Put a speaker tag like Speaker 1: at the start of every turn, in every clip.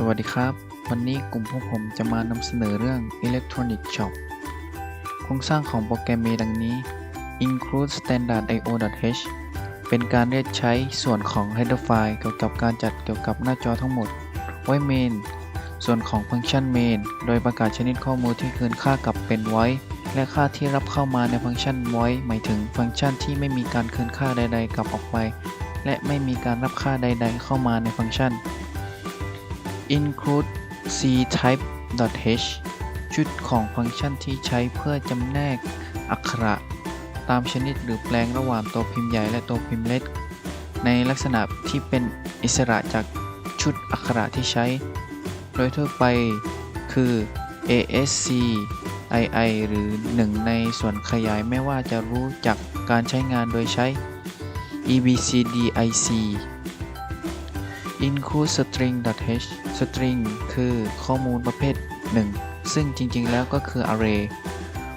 Speaker 1: สวัสดีครับ วันนี้กลุ่มพวกผมจะมานำเสนอเรื่อง Electronic Shop โครงสร้างของโปรแกรมมีดังนี้ include standard io.h เป็นการเรียกใช้ส่วนของ header file เกี่ยวกับการจัดเกี่ยวกับหน้าจอทั้งหมด ไว้ main ส่วนของฟังก์ชัน main โดยประกาศชนิดข้อมูลที่คืนค่ากลับเป็นไว้ และค่าที่รับเข้ามาในฟังก์ชันไว้หมายถึงฟังก์ชันที่ไม่มีการคืนค่าใด ๆ กลับออกไป และไม่มีการรับค่าใด ๆ เข้ามาในฟังก์ชัน include ctype.h ชุดของฟังก์ชันที่ใช้เพื่อจำแนกอักขระ ตามชนิดหรือแปลงระหว่างตัวพิมพ์ใหญ่และตัวพิมพ์เล็ก ในลักษณะที่เป็นอิสระจากชุดอักขระที่ใช้ โดยทั่วไปคือ ASC II หรือหนึ่งในส่วนขยายไม่ว่าจะรู้จักการใช้งานโดยใช้ EBCDIC include string.h string คือข้อมูลประเภทหนึ่งซึ่งจริงๆ แล้วก็คือ array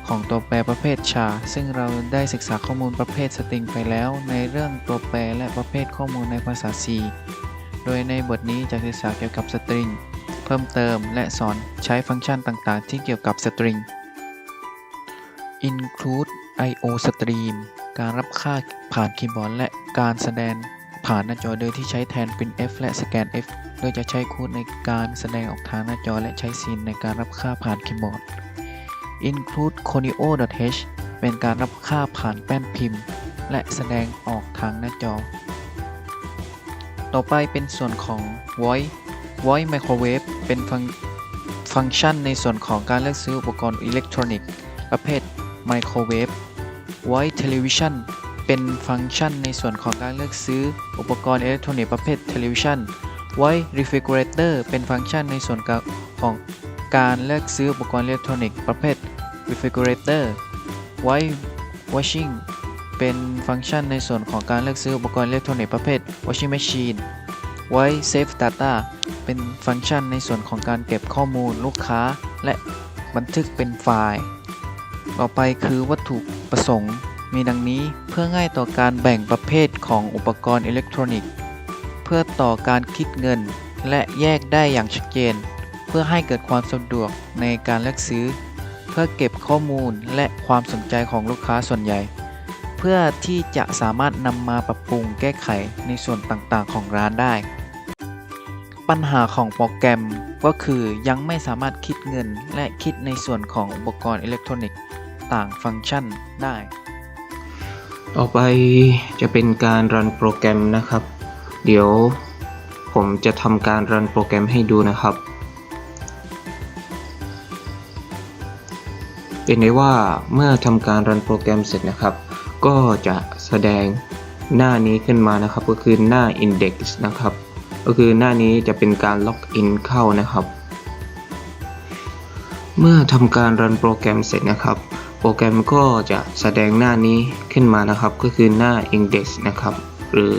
Speaker 1: ของตัวแปรประเภท char ซึ่งเราได้ศึกษาข้อมูลประเภท string ไปแล้ว ในเรื่องตัวแปรและประเภทข้อมูลในภาษา C โดยในบทนี้จะศึกษาเกี่ยวกับ string เพิ่มเติมและสอนใช้ฟังก์ชันต่างๆ ที่เกี่ยวกับ string include IO stream การรับค่าผ่านคีย์บอร์ดและการแสดง ผ่านหน้าจอโดยที่ใช้แทน printf และ scanf โดยจะใช้โค้ดในการแสดงออกทางหน้าจอและใช้ซีนในการรับค่าผ่านคีย์บอร์ด include conio.h เป็นการรับค่าผ่านแป้นพิมพ์ และแสดงออกทางหน้าจอ ต่อไปเป็นส่วนของ voice voice microwave เป็นฟังฟังก์ชันในส่วนของการเลือกซื้ออุปกรณ์อิเล็กทรอนิกส์ประเภท microwave voice television เป็นฟังก์ชันในส่วนของการเลือกซื้อ อุปกรณ์อิเล็กทรอนิกส์ประเภท television voice refrigerator เป็นฟังก์ชันในส่วนของการเลือกซื้ออุปกรณ์อิเล็กทรอนิกส์ประเภท refrigerator voice washing เป็นฟังก์ชันในส่วนของการเลือกซื้ออุปกรณ์อิเล็กทรอนิกส์ประเภท washing machine voice save data เป็นฟังก์ชันในส่วนของการเก็บข้อมูลลูกค้า และบันทึกเป็นไฟล์ ต่อไปคือวัตถุประสงค์ มีดังนี้เพื่อง่ายต่อการแบ่งประเภทของอุปกรณ์อิเล็กทรอนิกส์ เพื่อต่อการคิดเงิน และแยกได้อย่างชัดเจน เพื่อให้เกิดความสะดวกในการเลือกซื้อ เพื่อเก็บข้อมูลและความสนใจของลูกค้าส่วนใหญ่ เพื่อที่จะสามารถนำมาปรับปรุงแก้ไขในส่วนต่างๆ ของร้านได้ ปัญหาของโปรแกรมก็คือยังไม่สามารถคิดเงินและคิดในส่วนของอุปกรณ์อิเล็กทรอนิกส์ ต่างฟังก์ชันได้
Speaker 2: ต่อไปจะเป็นการรันโปรแกรมนะครับ เดี๋ยวผมจะทำการรันโปรแกรมให้ดูนะครับ เป็นได้ว่าเมื่อทำการรันโปรแกรมเสร็จนะครับ ก็จะแสดงหน้านี้ขึ้นมานะครับ ก็คือหน้า index นะครับ ก็คือหน้านี้จะเป็นการล็อกอินเข้านะครับ เมื่อทำการรันโปรแกรมเสร็จนะครับ โปรแกรมก็จะแสดงหน้านี้ขึ้นมานะครับ ก็คือหน้า index นะครับ หรือ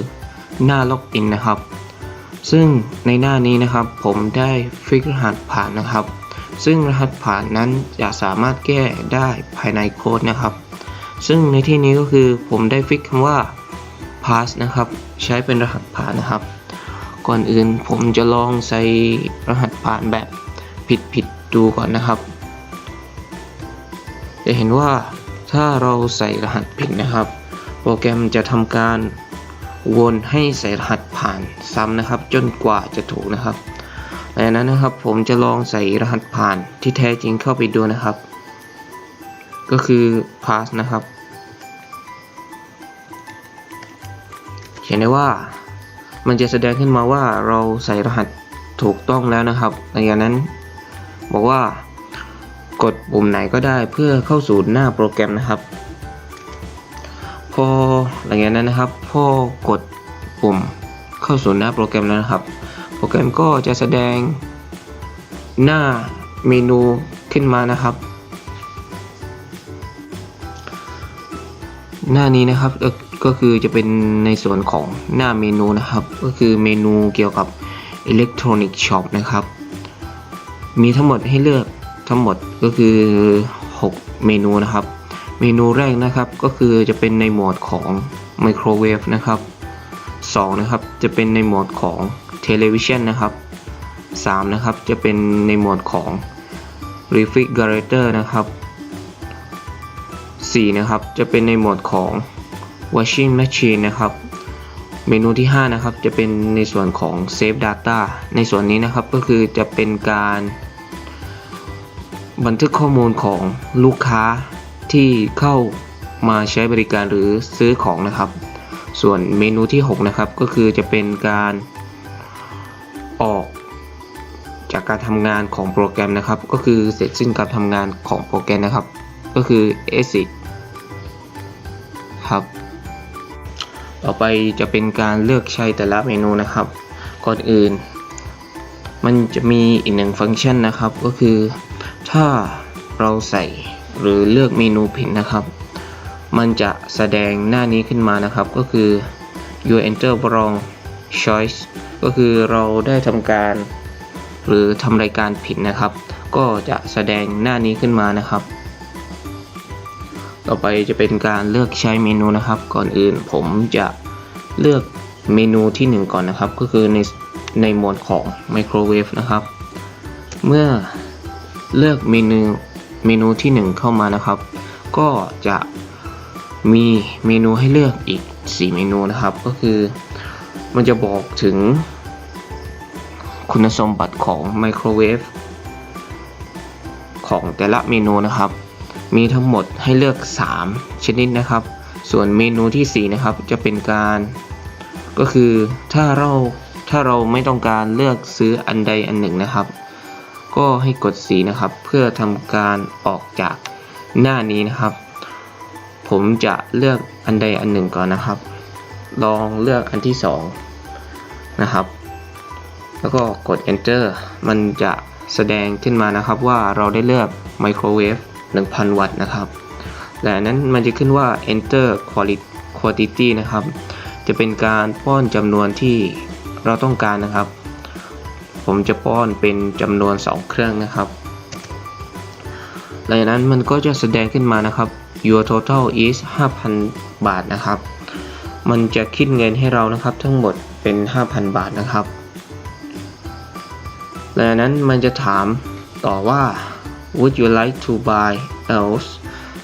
Speaker 2: หน้าล็อกอินนะครับ ซึ่งในหน้านี้นะครับผมได้ฟิกรหัสผ่านนะครับ ซึ่งรหัสผ่านนั้นจะสามารถแก้ได้ภายในโค้ดนะครับ ซึ่งในที่นี้ก็คือผมได้ฟิกคำว่า pass นะครับ ใช้เป็นรหัสผ่านนะครับ ก่อนอื่นผมจะลองใส่รหัสผ่านแบบผิดๆดูก่อนนะครับ จะเห็นว่าถ้าเราใส่รหัสผิดนะครับ โปรแกรมจะทำการวนให้ใส่รหัสผ่านซ้ำนะครับ จนกว่าจะถูกนะครับดังนั้นนะครับผมจะลองใส่รหัสผ่านที่แท้จริงเข้าไปดูนะครับ ก็คือ pass นะครับ เห็นได้ว่ามันจะแสดงขึ้นมาว่าเราใส่รหัสถูกต้องแล้วนะครับหลังจากนั้นบอกว่า กดปุ่มไหนก็ได้เพื่อเข้าสู่หน้าโปรแกรมนะครับ พอหลังจากนั้นนะครับพอกดปุ่มเข้าสู่หน้าโปรแกรมแล้วนะครับ โปรแกรมก็จะแสดงหน้าเมนูขึ้นมานะครับ หน้านี้นะครับก็คือจะเป็นในส่วนของหน้าเมนูนะครับ ก็คือเมนูเกี่ยวกับ Electronic Shop นะครับ มีทั้งหมดให้เลือก ทั้งหมดก็คือ 6 เมนูนะครับ เมนูแรกนะครับก็คือจะเป็นในโหมดของไมโครเวฟนะครับ2นะครับจะเป็นในโหมดของเทเลวิชันนะครับ3นะครับจะเป็นในหมวดของ refrigerator นะครับ4นะครับจะเป็นในหมวดของ washing machine นะครับ เมนูที่ 5 นะครับจะเป็นในส่วนของ save data ในส่วนนี้นะครับก็คือจะเป็นการ บันทึกข้อมูลของลูกค้าที่เข้ามาใช้บริการหรือซื้อของนะครับ ส่วนเมนูที่ 6 นะครับ ก็คือจะเป็นการออกจากการทำงานของโปรแกรมนะครับ ก็คือเสร็จสิ้นการทำงานของโปรแกรมนะครับ ก็คือ exit ครับ ต่อไปจะเป็นการเลือกใช้แต่ละเมนูนะครับ ก่อนอื่น มันจะมีอีกหนึ่งฟังก์ชันนะครับ ก็คือ ถ้าเราใส่หรือเลือกเมนูผิดนะครับ มันจะแสดงหน้านี้ขึ้นมานะครับ ก็คือ you enter wrong choice ก็คือเราได้ทำการ หรือทำรายการผิดนะครับ ก็จะแสดงหน้านี้ขึ้นมานะครับ ต่อไปจะเป็นการเลือกใช้เมนูนะครับ ก่อนอื่นผมจะเลือกเมนูที่ 1 ก่อนนะครับ ก็คือในในหมดของไมโครเวฟนะครับ เมื่อ เลือกเมนูเมนูที่ 1 เข้ามานะครับ ก็จะมีเมนูให้เลือกอีก 4 เมนูนะครับ ก็คือมันจะบอกถึงคุณสมบัติของไมโครเวฟของแต่ละเมนูนะครับ มีทั้งหมดให้เลือก 3 ชนิดนะครับ ส่วนเมนูทีสี่4 นะครับจะเป็นการ ก็คือถ้าเราถ้าเราไม่ต้องการเลือกซื้ออันใดอันหนึ่งนะครับ ก็ให้กดสีนะครับ เพื่อทำการออกจากหน้านี้นะครับ ผมจะเลือกอันใดอันหนึ่งก่อนนะครับ ลองเลือกอันที่2นะครับ แล้วก็กด enter มันจะแสดงขึ้นมานะครับว่าเราได้เลือกไมโครเวฟ1,000 วัตต์นะครับ และนั้นมันจะขึ้นว่า enter quality quantity นะครับ จะเป็นการป้อนจำนวนที่เราต้องการนะครับ ผมจะป้อนเป็นจำนวน 2 เครื่องนะครับ หลังจากนั้นมันก็จะแสดงขึ้นมานะครับ your total is 5,000 บาทนะครับ มันจะคิดเงินให้เรานะครับทั้งหมดเป็น 5,000 บาทนะครับ หลังจากนั้นมันจะถามต่อว่า would you like to buy else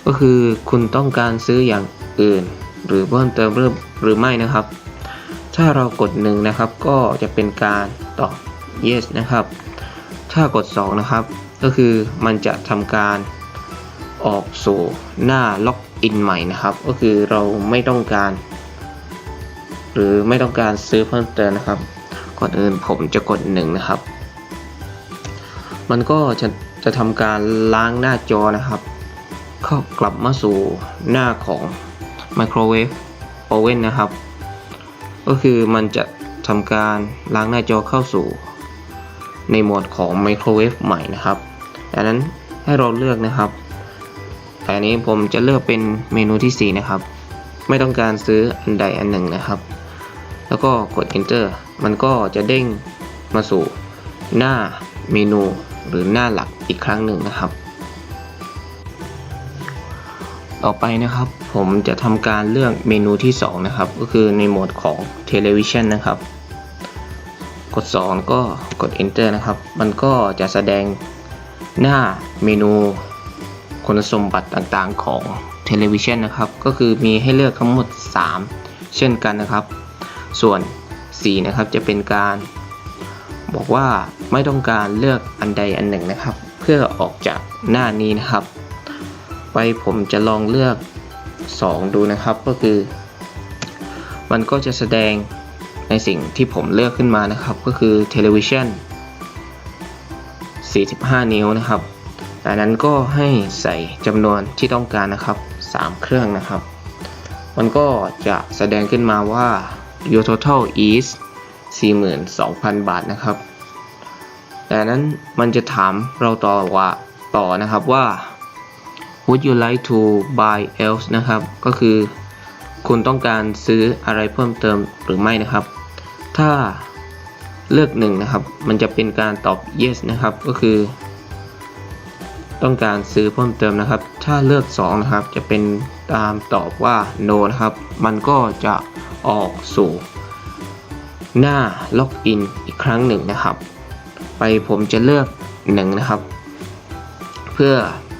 Speaker 2: ก็คือคุณต้องการซื้ออย่างอื่น หรือเพิ่มเติมหรือไม่นะครับ ถ้าเรากด1นะครับก็จะเป็นการตอบ yes นะครับ ถ้ากด 2 นะครับ ก็คือมันจะทำการออกสู่หน้าล็อกอินใหม่นะครับ ก็คือเราไม่ต้องการ หรือไม่ต้องการซื้อเพิ่มเติมนะครับ ก่อนอื่นผมจะกด 1 นะครับ มันก็จะจะทำการล้างหน้าจอนะครับ เข้ากลับมาสู่หน้าของไมโครเวฟโอเว่นนะครับ ก็คือมันจะทำการล้างหน้าจอเข้าสู่ ในโหมดของไมโครเวฟใหม่นะครับดังนั้นให้เราเลือกนะครับ แต่อันนี้ผมจะเลือกเป็นเมนูที่ 4 นะครับ ไม่ต้องการซื้ออันใดอันหนึ่งนะครับ แล้วก็กด enter มันก็จะเด้งมาสู่หน้าเมนูหรือหน้าหลักอีกครั้งหนึ่งนะครับ ต่อไปนะครับผมจะทำการเลือกเมนูที่ 2 นะครับ ก็คือในโหมดของ Television นะครับ ด2ก็กด enter นะครับ มันก็จะแสดงหน้าเมนูคุณสมบัติต่างๆของ Television นะครับ ก็คือมีให้เลือกทั้งหมด 3 เช่นกันนะครับ ส่วน 4 นะครับจะเป็นการ บอกว่าไม่ต้องการเลือกอันใดอันหนึ่งนะครับ เพื่อออกจากหน้านี้นะครับ ไปผมจะลองเลือก 2 ดูนะครับ ก็คือ มันก็จะแสดง ในสิ่งที่ผมเลือกขึ้นมานะครับ ก็คือ Television 45 นิ้วนะครับจากนั้นก็ให้ใส่จำนวนที่ต้องการนะครับ 3 เครื่องนะครับ มันก็จะแสดงขึ้นมาว่า your total is 42,000 บาทนะครับแต่นั้นมันจะถามเราต่อว่าต่อนะครับว่า would you like to buy else นะครับ ก็คือ คุณต้องการซื้ออะไรเพิ่มเติมหรือไม่นะครับ ถ้าเลือกหนึ่งนะครับ มันจะเป็นการตอบ yes นะครับ ก็คือ ต้องการซื้อเพิ่มเติมนะครับ ถ้าเลือก2นะครับ จะเป็นตามตอบว่า no นะครับ มันก็จะออกสู่หน้าล็อกอินอีกครั้งหนึ่งนะครับ ไปผมจะเลือกหนึ่งนะครับ เพื่อ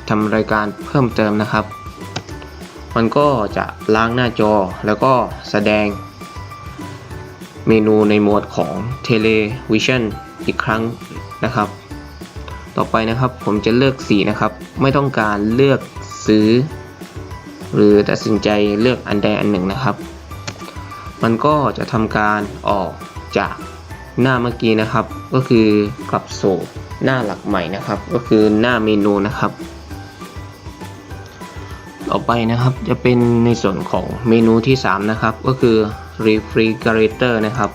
Speaker 2: ทำรายการเพิ่มเติมนะครับ มันก็จะล้างหน้าจอแล้วก็แสดง เมนูในโหมดของ Television อีกครั้งนะครับ ต่อไปนะครับผมจะเลือกสีนะครับ ไม่ต้องการเลือกซื้อ หรือตัดสินใจเลือกอันใดอันหนึ่งนะครับ มันก็จะทำการออกจากหน้าเมื่อกี้นะครับ ก็คือกลับสู่หน้าหลักใหม่นะครับ ก็คือหน้าเมนูนะครับ ต่อไปนะครับจะเป็นในส่วนของเมนูที่ 3 นะครับ ก็คือ refrigerator นะครับ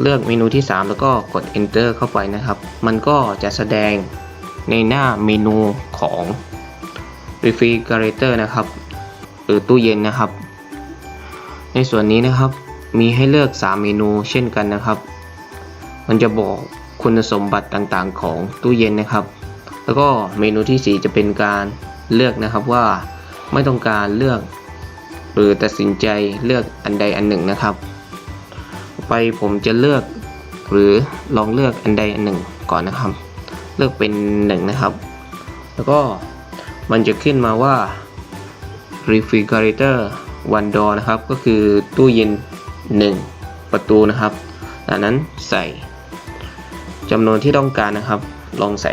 Speaker 2: เลือกเมนูที่ 3 แล้วก็กด enter เข้าไปนะครับ มันก็จะแสดงในหน้าเมนูของ refrigerator นะครับ หรือตู้เย็นนะครับ ในส่วนนี้นะครับมีให้เลือก 3 เมนูเช่นกันนะครับ มันจะบอกคุณสมบัติต่างๆ ของตู้เย็นนะครับ แล้วก็เมนูที่ 4 จะเป็นการเลือกนะครับว่าไม่ต้องการเลือก หรือตัดสินใจเลือกอันใดอันหนึ่งนะครับ ไปผมจะเลือกหรือลองเลือกอันใดอันหนึ่งก่อนนะครับ เลือกเป็น1นนะครับ แล้วก็มันจะขึ้นมาว่า refrigerator one door นะครับ ก็คือตู้เย็น 1 ประตูนะครับจากนั้นใส่จำนวนที่ต้องการนะครับ ลองใส่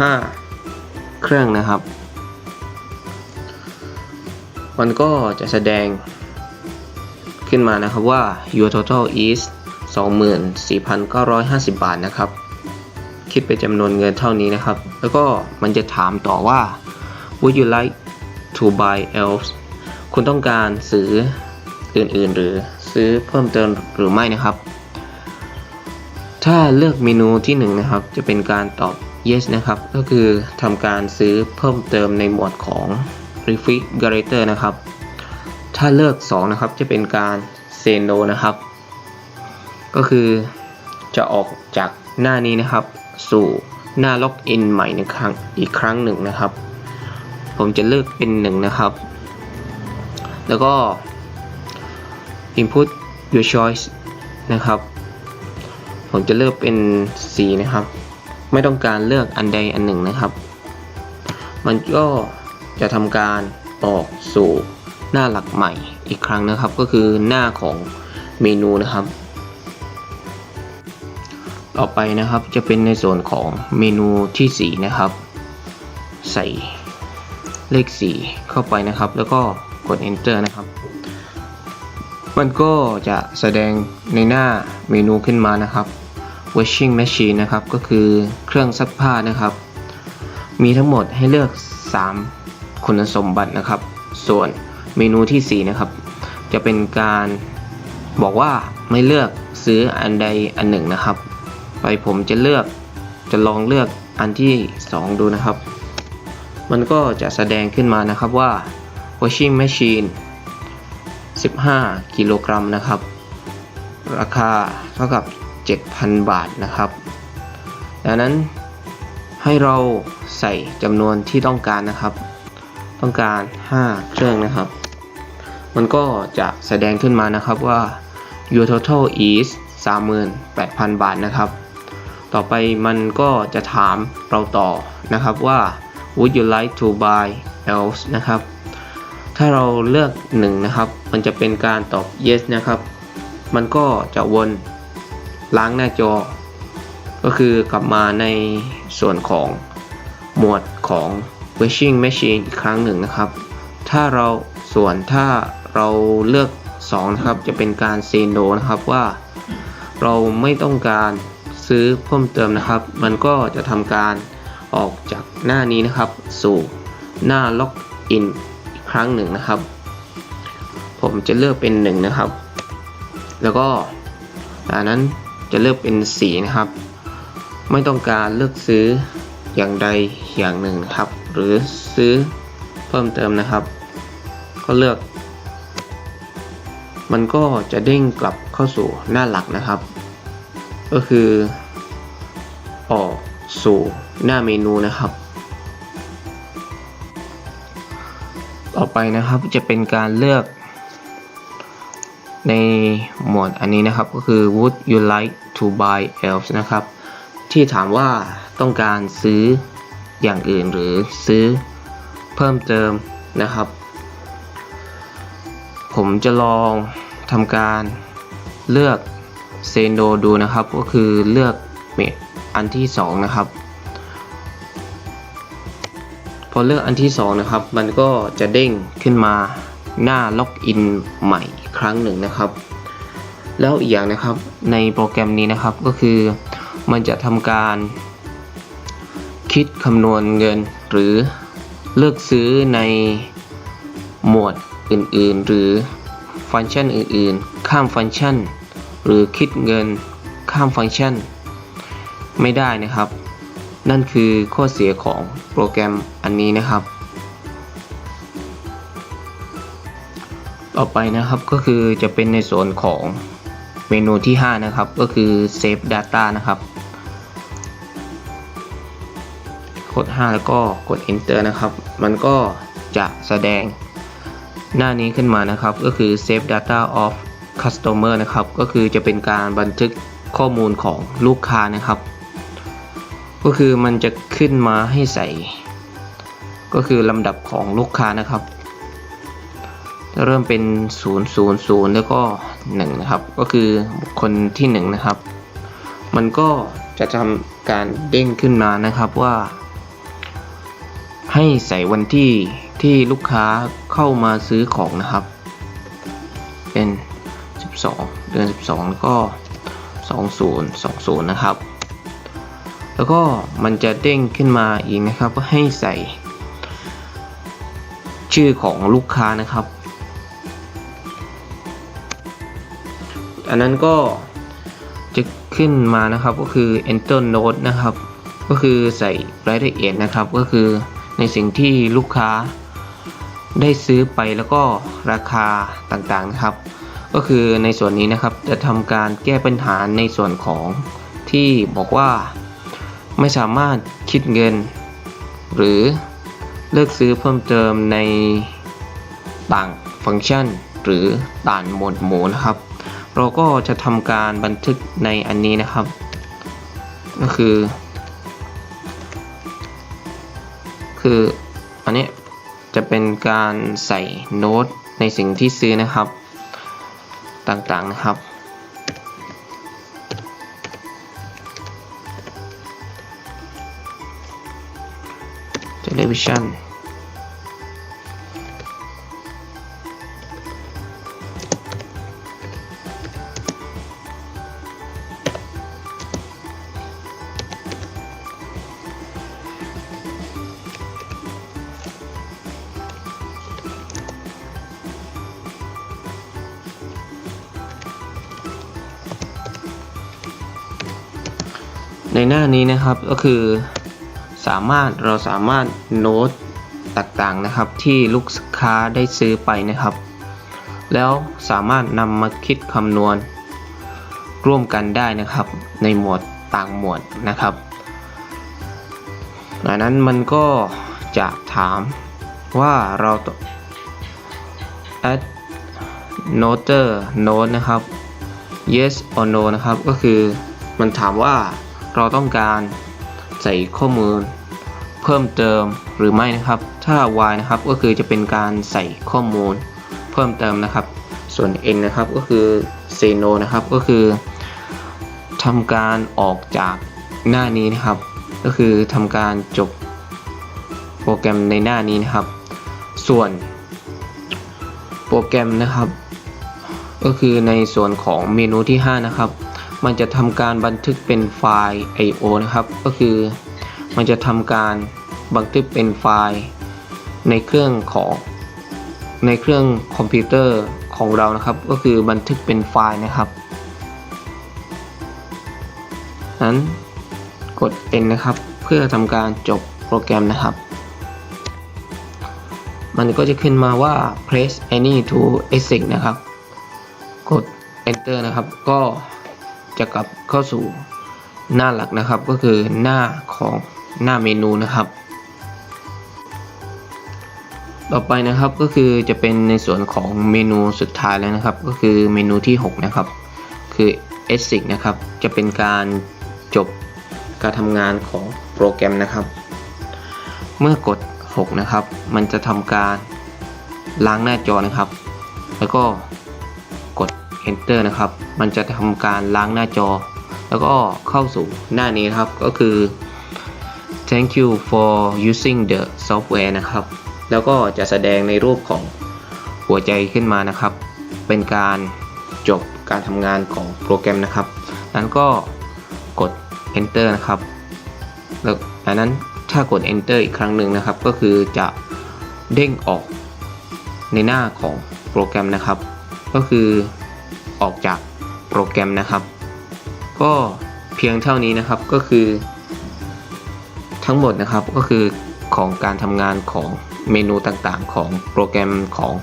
Speaker 2: 5 เครื่องนะครับ มันก็จะแสดงขึ้นมานะครับว่า your total is 24,950 บาทนะครับ คิดเป็นจำนวนเงินเท่านี้นะครับ แล้วก็มันจะถามต่อว่า would you like to buy else คุณต้องการซื้ออื่นๆ หรือซื้อเพิ่มเติมหรือไม่นะครับ ถ้าเลือกเมนูที่1นะครับ จะเป็นการตอบ yes นะครับ ก็คือทำการซื้อเพิ่มเติมในหมวดของ refrigerator นะครับ ถ้าเลือก 2 นะครับ จะเป็นการ say no นะครับ ก็คือจะออกจากหน้านี้นะครับ สู่หน้าล็อกอินใหม่ในครั้งอีกครั้งหนึ่งนะครับ ผมจะเลือกเป็น 1 นะครับ แล้วก็ input your choice นะครับ ผมจะเลือกเป็น C นะครับ ไม่ต้องการเลือกอันใดอันหนึ่งนะครับ มันก็จะทำการออกสู่หน้าหลักใหม่อีกครั้งนะครับ ก็คือหน้าของเมนูนะครับ ต่อไปนะครับจะเป็นในส่วนของเมนูที่ 4 นะครับ ใส่เลข 4 เข้าไปนะครับ แล้วก็กด enter นะครับ มันก็จะแสดงในหน้าเมนูขึ้นมานะครับ washing machine นะครับ ก็คือเครื่องซักผ้านะครับ มีทั้งหมดให้เลือก 3 คุณสมบัตินะครับ ส่วนเมนูที่ 4 นะครับ จะเป็นการบอกว่าไม่เลือกซื้ออันใดอันหนึ่งนะครับ ไปผมจะเลือกจะลองเลือกอันที่ 2 ดูนะครับ มันก็จะแสดงขึ้นมานะครับว่า washing machine 15 กิโลกรัมนะครับ ราคาเท่ากับ 7,000 บาทนะครับ ดังนั้นให้เราใส่จำนวนที่ต้องการนะครับ ต้องการ 5 เครื่องนะครับ มันก็จะแสดงขึ้นมานะครับว่า your total is 38,000 บาทนะครับ ต่อไปมันก็จะถามเราต่อนะครับว่า would you like to buy else นะครับ ถ้าเราเลือก1นะครับ มันจะเป็นการตอบ yes นะครับ มันก็จะวน ล้างหน้าจอ ก็คือกลับมาในส่วนของหมวดของ washing machine อีกครั้งหนึ่งนะครับ ถ้าเราส่วนถ้าเราเลือก 2 นะครับ จะเป็นการ say no นะครับว่า เราไม่ต้องการซื้อเพิ่มเติมนะครับ มันก็จะทำการออกจากหน้านี้นะครับ สู่หน้าล็อกอินอีกครั้งหนึ่งนะครับ ผมจะเลือกเป็น 1 นะครับ แล้วก็จากนั้น จะเลือกเป็นสีนะครับ ไม่ต้องการเลือกซื้ออย่างใดอย่างหนึ่งนะครับ หรือซื้อเพิ่มเติมนะครับ ก็เลือก มันก็จะเด้งกลับเข้าสู่หน้าหลักนะครับ ก็คือ ออกสู่หน้าเมนูนะครับ ต่อไปนะครับจะเป็นการเลือก ในหมวดอันนี้นะครับก็คือ would you like to buy else นะครับ ที่ถามว่าต้องการซื้ออย่างอื่นหรือซื้อเพิ่มเติมนะครับ ผมจะลองทำการเลือกเซนโนดูนะครับก็คือเลือกเมดอันที่สองนะครับ พอเลือกอันที่2นะครับ มันก็จะเด้งขึ้นมาหน้าล็อกอินใหม่ ครั้งหนึ่งนะครับ แล้วอีกอย่างนะครับในโปรแกรมนี้นะครับก็คือมันจะทำการ คิดคำนวณเงินหรือเลือกซื้อในหมวดอื่นๆ หรือฟังก์ชันอื่นๆ ข้ามฟังก์ชัน หรือคิดเงินข้ามฟังก์ชัน ไม่ได้นะครับ นั่นคือข้อเสียของโปรแกรมอันนี้นะครับ ต่อไปนะครับก็คือจะเป็นในส่วนของเมนูที่ 5 นะครับ ก็คือ Save Data นะครับ กด 5 แล้วก็กด Enter นะครับ มันก็จะแสดงหน้านี้ขึ้นมานะครับ ก็คือ Save Data of Customer นะครับ ก็คือจะเป็นการบันทึกข้อมูลของลูกค้านะครับ ก็คือมันจะขึ้นมาให้ใส่ ก็คือลำดับของลูกค้านะครับ เริ่มเป็น 0 0 0 แล้วก็ 1 นะครับ ก็คือบุคคลที่ 1 นะครับ มันก็จะทำการเด้งขึ้นมานะครับว่า ให้ใส่วันที่ที่ลูกค้าเข้ามาซื้อของนะครับ เป็น 12 เดือน 12 แล้วก็ 20 20 นะครับ แล้วก็มันจะเด้งขึ้นมาอีกนะครับว่าให้ใส่ ชื่อของลูกค้านะครับ อันนั้นก็จะขึ้นมานะครับก็คือ enter note นะครับ ก็คือใส่รายละเอียดนะครับ ก็คือในสิ่งที่ลูกค้าได้ซื้อไปแล้วก็ราคาต่างๆนะครับ ก็คือในส่วนนี้นะครับจะทำการแก้ปัญหาในส่วนของที่บอกว่าไม่สามารถคิดเงิน หรือเลือกซื้อเพิ่มเติมในต่างฟังก์ชัน หรือต่างหมวดหมู่นะครับ เราก็จะทำการบันทึกในอันนี้นะครับ ก็คือ คืออันนี้จะเป็นการใส่โน้ตในสิ่งที่ซื้อนะครับ ต่างๆนะครับ television ใน หน้านี้นะครับก็คือสามารถเราสามารถโน้ตต่างๆนะครับ ที่ลูกค้าได้ซื้อไปนะครับ แล้วสามารถนำมาคิดคำนวณ ร่วมกันได้นะครับ ในหมวดต่างหมวดนะครับดังนั้นมันก็จะถามว่าเราต้อง add noter note นะครับ yes or no นะครับ ก็คือมันถามว่า เราต้องการใส่ข้อมูลเพิ่มเติมหรือไม่นะครับ ถ้า y นะครับก็คือจะเป็นการใส่ข้อมูลเพิ่มเติมนะครับ ส่วน n นะครับก็คือ say no นะครับก็คือทำการออกจากหน้านี้นะครับ ก็คือทำการจบโปรแกรมในหน้านี้นะครับ ส่วนโปรแกรมนะครับ ก็คือในส่วนของเมนูที่ 5 นะครับ มันจะทำการบันทึกเป็นไฟล์ I/O นะครับ ก็คือมันจะทำการบันทึกเป็นไฟล์ ในเครื่องของในเครื่องคอมพิวเตอร์ของเรานะครับ ก็คือบันทึกเป็นไฟล์นะครับนั้นกด N นะครับ เพื่อทำการจบโปรแกรมนะครับ มันก็จะขึ้นมาว่า press any to exit นะครับ กด enter นะครับ ก็ จะกลับเข้าสู่หน้าหลักนะครับ ก็คือหน้าของหน้าเมนูนะครับ ต่อไปนะครับก็คือจะเป็นในส่วนของเมนูสุดท้ายแล้วนะครับ ก็คือเมนูที่ 6 นะครับ คือ ESIC นะครับ จะเป็นการจบการทำงานของโปรแกรมนะครับ เมื่อกด 6 นะครับ มันจะทำการล้างหน้าจอนะครับ แล้วก็ enter นะครับ มันจะทำการล้างหน้าจอ แล้วก็เข้าสู่หน้านี้ครับก็คือ thank you for using the software นะครับ แล้วก็จะแสดงในรูปของหัวใจขึ้นมานะครับ เป็นการจบการทำงานของโปรแกรมนะครับ นั้นก็กด enter นะครับ แล้วอันนั้นถ้ากด enter อีกครั้งหนึ่งนะครับ ก็คือจะเด้งออกในหน้าของโปรแกรมนะครับ ก็คือ ออกจากโปรแกรมนะครับ ก็เพียงเท่านี้นะครับก็คือ ทั้งหมดนะครับก็คือของการทำงานของเมนูต่างๆ ของโปรแกรมของ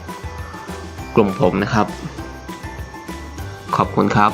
Speaker 2: กลุ่มผมนะครับ ขอบคุณครับ